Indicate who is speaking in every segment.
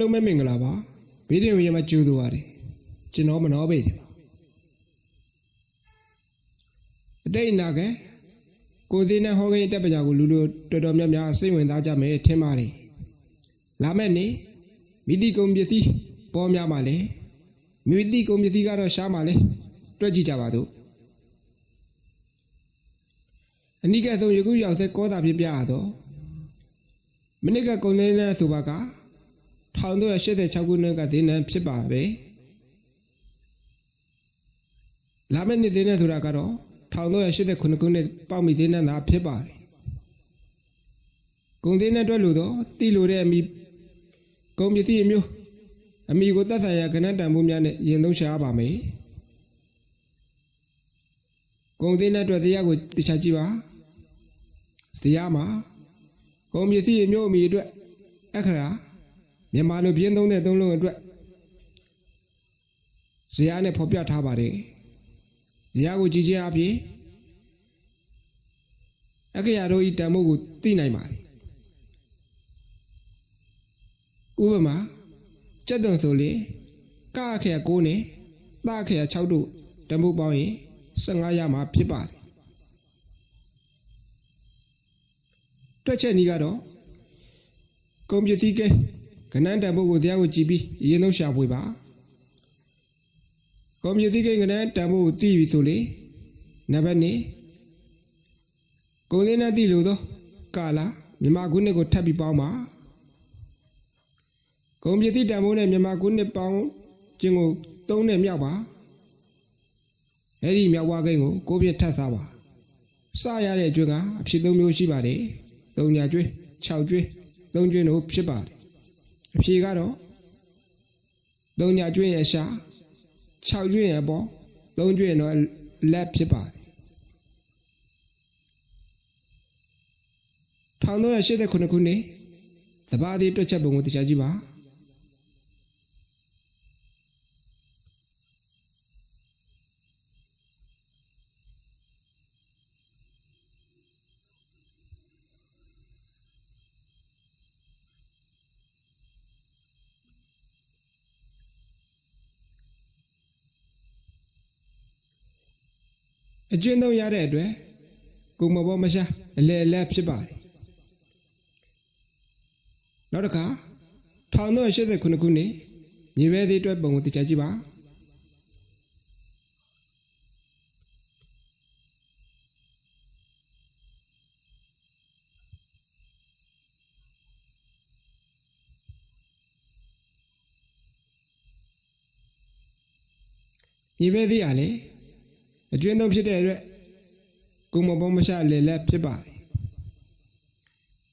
Speaker 1: လုံးပဲမင်္ဂလာပါဘေးတင်ရမှာကျူသူပါတယ်ကျွန်တော်မနှောပေတယ်ပါအတိတ်နာကကိုသေးနဲ့ဟောကိန်းတက်ပညာကိုလူလူတော်တော်များများစိတ်ဝင်စားကြမယ်ထင်ပါတယ်လာမယ့်နေ့မိတိကုံပစ္စည်းပေါ်များပါလေမိတိကုံပစ္စည်းကတော့ရှားပါလေတွက်ကြည့်ကြပါတို့အနိကဆုံးယခုရောက်ဆက်ကောတာဖြစ်ပြရတော့မနစ်ကကုံလေးနဲ့ဆိုပါက 1386ခုနှစ်ကဈေးနှံဖြစ်ပါပဲလာမယ့်နှစ်ဈေးနှံဆိုတာကတော့1389ခုနှစ်ပေါက်မီဈေးနှံသာဖြစ်ပါတယ်ကုံဈေးနှံအတွက်လို့တော့တိလို့တဲ့အမိကုံပစ္စည်းအမျိုးအမိကိုသက်ဆိုင်ရာကဏ္ဍတန်ဖိုးများနဲ့ရင်သုံးရှားပါမယ်ကုံဈေးနှံအတွက်တရားကိုတခြားကြည့်ပါဇေယမှာကုံပစ္စည်းအမျိုးအမိအတွက်အခရာ မြန်မာလိုပြင်းသုံးတဲ့သုံးလုံးအတွက်ဇေယနဲ့ဖော်ပြထားပါတယ်ဇေယကိုကြည့်ခြင်းအပြင်အခရာတို့ဤတန်ဖိုးကိုသိနိုင်ပါတယ်ဥပမာစက်သွန်ဆိုလေကအခရာ9နဲ့တအခရာ6တို့တန်ဖိုးပေါင်းရင်15ရမှာဖြစ်ပါတယ်တွက်ချက်နည်းကတော့ကွန်ပျူတာကဲ ကဏ္ဍတန်ဖိုးကိုတရားကိုကြည့်ပြီးအရင်ဆုံးရှာဖွေပါကွန်ပျူတာကဲကဏ္ဍတန်ဖိုးကိုသိပြီဆိုလေနံပါတ်1ကိုယ်လေးနဲ့သိလို့တော့ကာလာမြန်မာခုနှစ်ကိုထပ်ပြီးပေါင်းပါကွန်ပျူတာတန်ဖိုးနဲ့မြန်မာခုနှစ်ပေါင်းခြင်းကိုသုံးနဲ့မြောက်ပါအဲ့ဒီမြောက်ဝါကိန်းကိုကိုပြထပ်စားပါစရတဲ့အကျွန်းကအဖြစ်သုံးမျိုးရှိပါတယ်၃ညာကျွန်း6ကျွန်း၃ကျွန်းတို့ဖြစ်ပါတယ် အဖြေကတော့၃ညာကျွန်းရဲ့ရှာ6ကျွန်းရဲ့ပေါ်၃ကျွန်းတော့လက်ဖြစ်ပါတယ်1389ခုနှစ်သဘာဝတွက်ချက်ပုံကိုတရားကြည့်ပါ အကျဉ်းသုံးရတဲ့အတွက်ကုံမဘောမရှာအလဲအလဲဖြစ်ပါတယ်နောက်တစ်ခါ1389ခုနှစ်မြေပဲသေးအတွက်ပုံကိုတရားကြည့်ပါမြေပဲသေးရလေ အကျွင်းသုံးဖြစ်တဲ့အတွက်ကုံမဘောမရှာလဲလဲဖြစ်ပါတယ်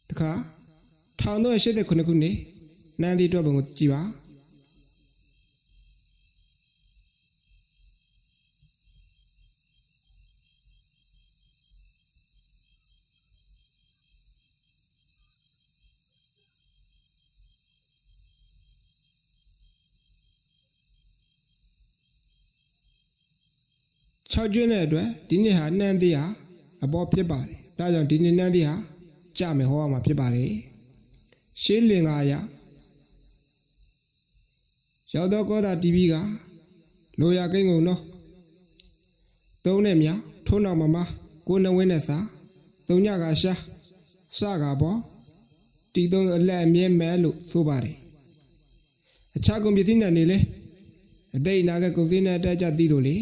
Speaker 1: တခါ1389ခုနှစ်နန်းသီအတွက်ပုံကိုကြည့်ပါ 6ကျွန်းတဲ့အတွက်ဒီနေ့ဟာနှမ်းသေးဟာအပေါ်ဖြစ်ပါတယ်ဒါကြောင့်ဒီနေ့နှမ်းသေးဟာကြမယ်ဟောရမှာဖြစ်ပါတယ်ရှင်းလင်္ကာရရောက်တော့ကောတာ TV ကလိုရကိန်းကုန်နော်သုံးနဲ့မြောက်ထိုးနောက်မမကိုနဝင်းနဲ့စာသုံးညကရှာစကပေါ်တီသုံးအလက်အမြဲမဲလို့ဆိုပါတယ်အခြားကုန်ပစ္စည်းနဲ့နေလေအတိတ်အနာကကုန်စည်နဲ့အတက်ကြသိလို့လေ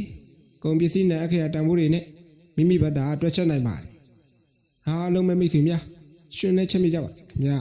Speaker 1: ကုန်ပစ္စည်းနဲ့အခရာတန်ဖိုးတွေနဲ့မိမိဘက်သာတွက်ချက်နိုင်ပါတယ်အားလုံးပဲမိတ်ဆွေများရှင်နဲ့ချက်မိကြပါခင်ဗျာ